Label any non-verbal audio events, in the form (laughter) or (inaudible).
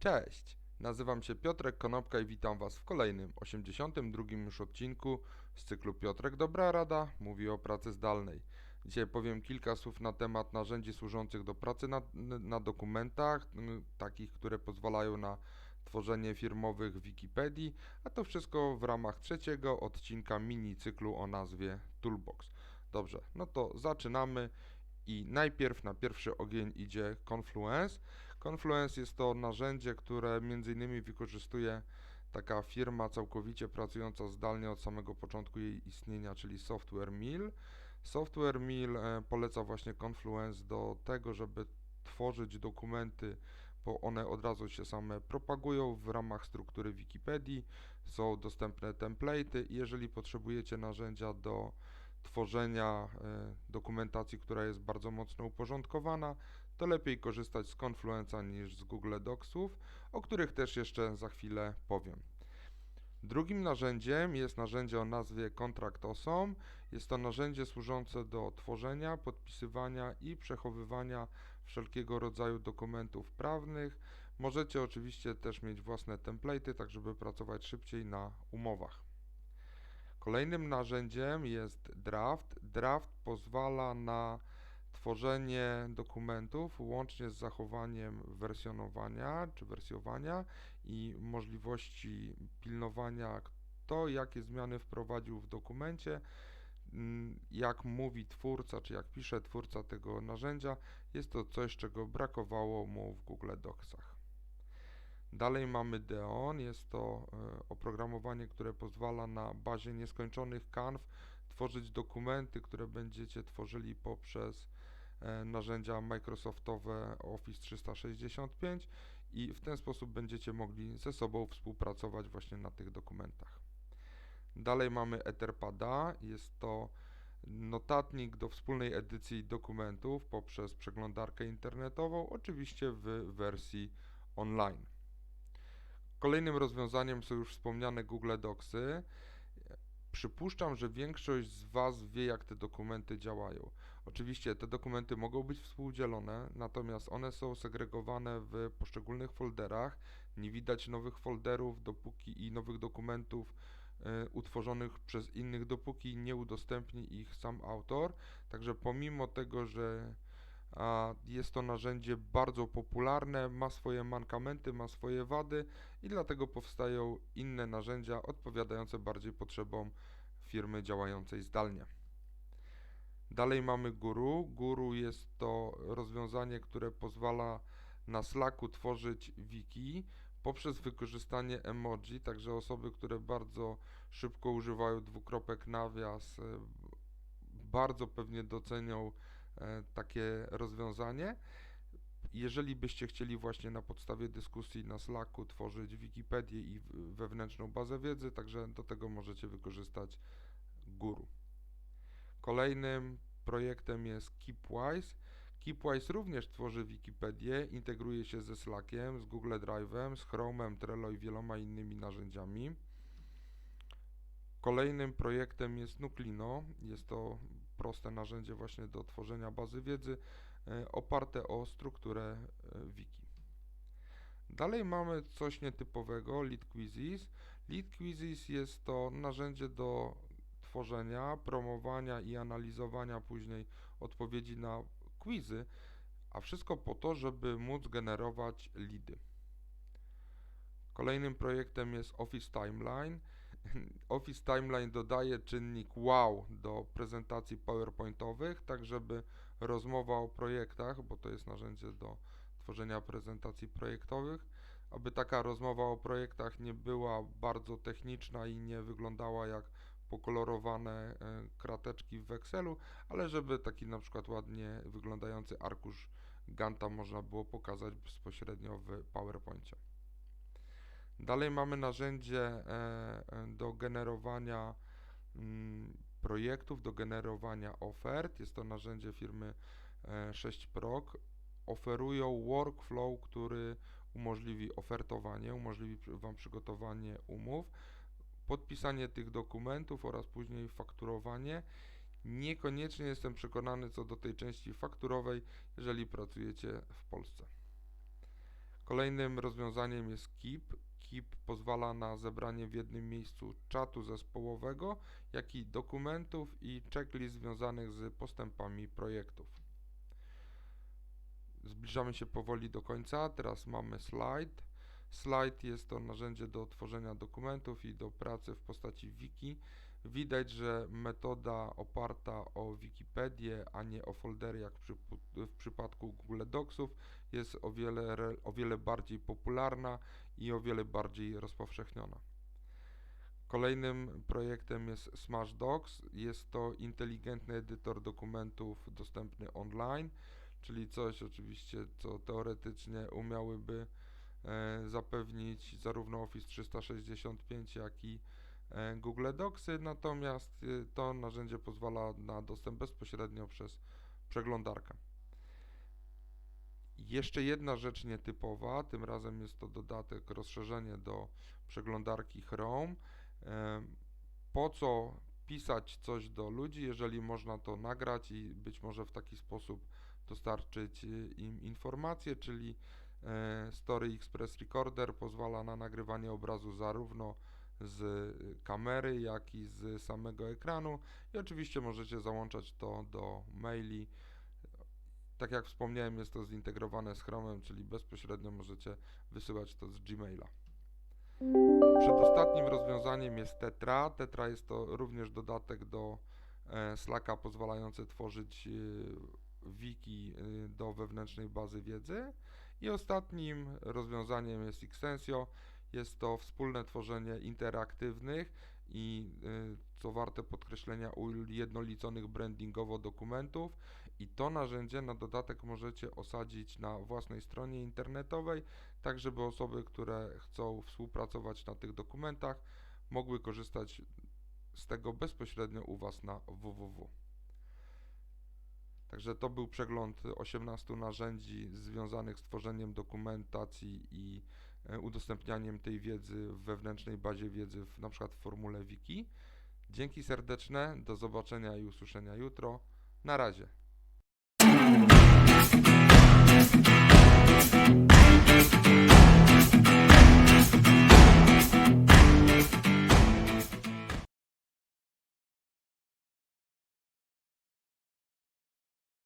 Cześć, nazywam się Piotrek Konopka i witam Was w kolejnym, 82 już odcinku z cyklu Piotrek Dobra Rada mówi o pracy zdalnej. Dzisiaj powiem kilka słów na temat narzędzi służących do pracy na, na dokumentach, takich, które pozwalają na tworzenie firmowych Wikipedii, a to wszystko w ramach trzeciego odcinka mini cyklu o nazwie Toolbox. Dobrze, no to zaczynamy i najpierw na pierwszy ogień idzie Confluence. Confluence jest to narzędzie, które m.in. wykorzystuje taka firma całkowicie pracująca zdalnie od samego początku jej istnienia, czyli Software Mill. Software Mill e, poleca właśnie Confluence do tego, żeby tworzyć dokumenty, bo one od razu się same propagują w ramach struktury Wikipedii. Są dostępne template'y i jeżeli potrzebujecie narzędzia do tworzenia e, dokumentacji, która jest bardzo mocno uporządkowana, to lepiej korzystać z Confluenza niż z Google Docsów, o których też jeszcze za chwilę powiem. Drugim narzędziem jest narzędzie o nazwie Contract Awesome. Jest to narzędzie służące do tworzenia, podpisywania i przechowywania wszelkiego rodzaju dokumentów prawnych. Możecie oczywiście też mieć własne template'y, tak żeby pracować szybciej na umowach. Kolejnym narzędziem jest Draft. Draft pozwala na tworzenie dokumentów łącznie z zachowaniem wersjonowania czy wersjowania i możliwości pilnowania, kto jakie zmiany wprowadził w dokumencie. Mm, Jak mówi twórca, czy jak pisze twórca tego narzędzia, jest to coś, czego brakowało mu w Google Docsach. Dalej mamy Deon, jest to e, oprogramowanie, które pozwala na bazie nieskończonych kanw tworzyć dokumenty, które będziecie tworzyli poprzez e, narzędzia Microsoftowe Office 365 i w ten sposób będziecie mogli ze sobą współpracować właśnie na tych dokumentach. Dalej mamy Etherpada, jest to notatnik do wspólnej edycji dokumentów poprzez przeglądarkę internetową, oczywiście w wersji online. Kolejnym rozwiązaniem są już wspomniane Google Docsy. Przypuszczam, że większość z Was wie, jak te dokumenty działają. Oczywiście te dokumenty mogą być współdzielone, natomiast one są segregowane w poszczególnych folderach. Nie widać nowych folderów dopóki i nowych dokumentów e, utworzonych przez innych, dopóki nie udostępni ich sam autor. Także pomimo tego, że a jest to narzędzie bardzo popularne, ma swoje mankamenty, ma swoje wady i dlatego powstają inne narzędzia odpowiadające bardziej potrzebom firmy działającej zdalnie. Dalej mamy Guru. Guru jest to rozwiązanie, które pozwala na Slacku tworzyć wiki poprzez wykorzystanie emoji, także osoby, które bardzo szybko używają dwukropek nawias, e, bardzo pewnie docenią takie rozwiązanie. Jeżeli byście chcieli właśnie na podstawie dyskusji na Slacku tworzyć Wikipedię i wewnętrzną bazę wiedzy, także do tego możecie wykorzystać Guru. Kolejnym projektem jest Keepwise. Keepwise również tworzy Wikipedię, integruje się ze Slackiem, z Google Drive'em, z Chrome'em, Trello i wieloma innymi narzędziami. Kolejnym projektem jest Nuclino. Jest to proste narzędzie właśnie do tworzenia bazy wiedzy e, oparte o strukturę e, wiki. Dalej mamy coś nietypowego, Lead Quizzes. Lead Quizzes jest to narzędzie do tworzenia, promowania i analizowania później odpowiedzi na quizy, a wszystko po to, żeby móc generować lidy. Kolejnym projektem jest Office Timeline. (laughs) Office Timeline dodaje czynnik wow do prezentacji PowerPointowych, tak żeby rozmowa o projektach, bo to jest narzędzie do tworzenia prezentacji projektowych, aby taka rozmowa o projektach nie była bardzo techniczna i nie wyglądała jak pokolorowane e, krateczki w Excelu, ale żeby taki na przykład ładnie wyglądający arkusz Ganta można było pokazać bezpośrednio w PowerPoincie. Dalej mamy narzędzie e, e, do generowania mm, projektów, do generowania ofert. Jest to narzędzie firmy e, 6prog. Oferują workflow, który umożliwi ofertowanie, umożliwi Wam przygotowanie umów, podpisanie tych dokumentów oraz później fakturowanie. Niekoniecznie jestem przekonany co do tej części fakturowej, jeżeli pracujecie w Polsce. Kolejnym rozwiązaniem jest Keep. Keep pozwala na zebranie w jednym miejscu czatu zespołowego, jak i dokumentów i checklist związanych z postępami projektów. Zbliżamy się powoli do końca. Teraz mamy slide. Slide jest to narzędzie do tworzenia dokumentów i do pracy w postaci wiki. Widać, że metoda oparta o Wikipedię, a nie o foldery jak w, przypu- w przypadku Google Docsów jest o wiele, o wiele bardziej popularna i o wiele bardziej rozpowszechniona. Kolejnym projektem jest Smash Docs. Jest to inteligentny edytor dokumentów dostępny online, czyli coś oczywiście, co teoretycznie umiałyby e, zapewnić zarówno Office 365, jak i Google Docsy, natomiast e, to narzędzie pozwala na dostęp bezpośrednio przez przeglądarkę. Jeszcze jedna rzecz nietypowa, tym razem jest to dodatek, rozszerzenie do przeglądarki Chrome. Em, Po co pisać coś do ludzi, jeżeli można to nagrać i być może w taki sposób dostarczyć im informacje, czyli e, Story Express Recorder pozwala na nagrywanie obrazu zarówno z y, kamery, jak i z samego ekranu i oczywiście możecie załączać to do maili. Tak jak wspomniałem, jest to zintegrowane z Chromem, czyli bezpośrednio możecie wysyłać to z Gmaila. Przedostatnim rozwiązaniem jest Tetra. Tetra jest to również dodatek do e, Slacka pozwalający tworzyć e, wiki e, do wewnętrznej bazy wiedzy. I ostatnim rozwiązaniem jest Extensio. Jest to wspólne tworzenie interaktywnych i e, co warte podkreślenia ujednoliconych brandingowo dokumentów i to narzędzie na dodatek możecie osadzić na własnej stronie internetowej tak żeby osoby, które chcą współpracować na tych dokumentach, mogły korzystać z tego bezpośrednio u Was na www. Także to był przegląd 18 narzędzi związanych z tworzeniem dokumentacji i udostępnianiem tej wiedzy w wewnętrznej bazie wiedzy, w, na przykład w formule wiki. Dzięki serdeczne, do zobaczenia i usłyszenia jutro. Na razie.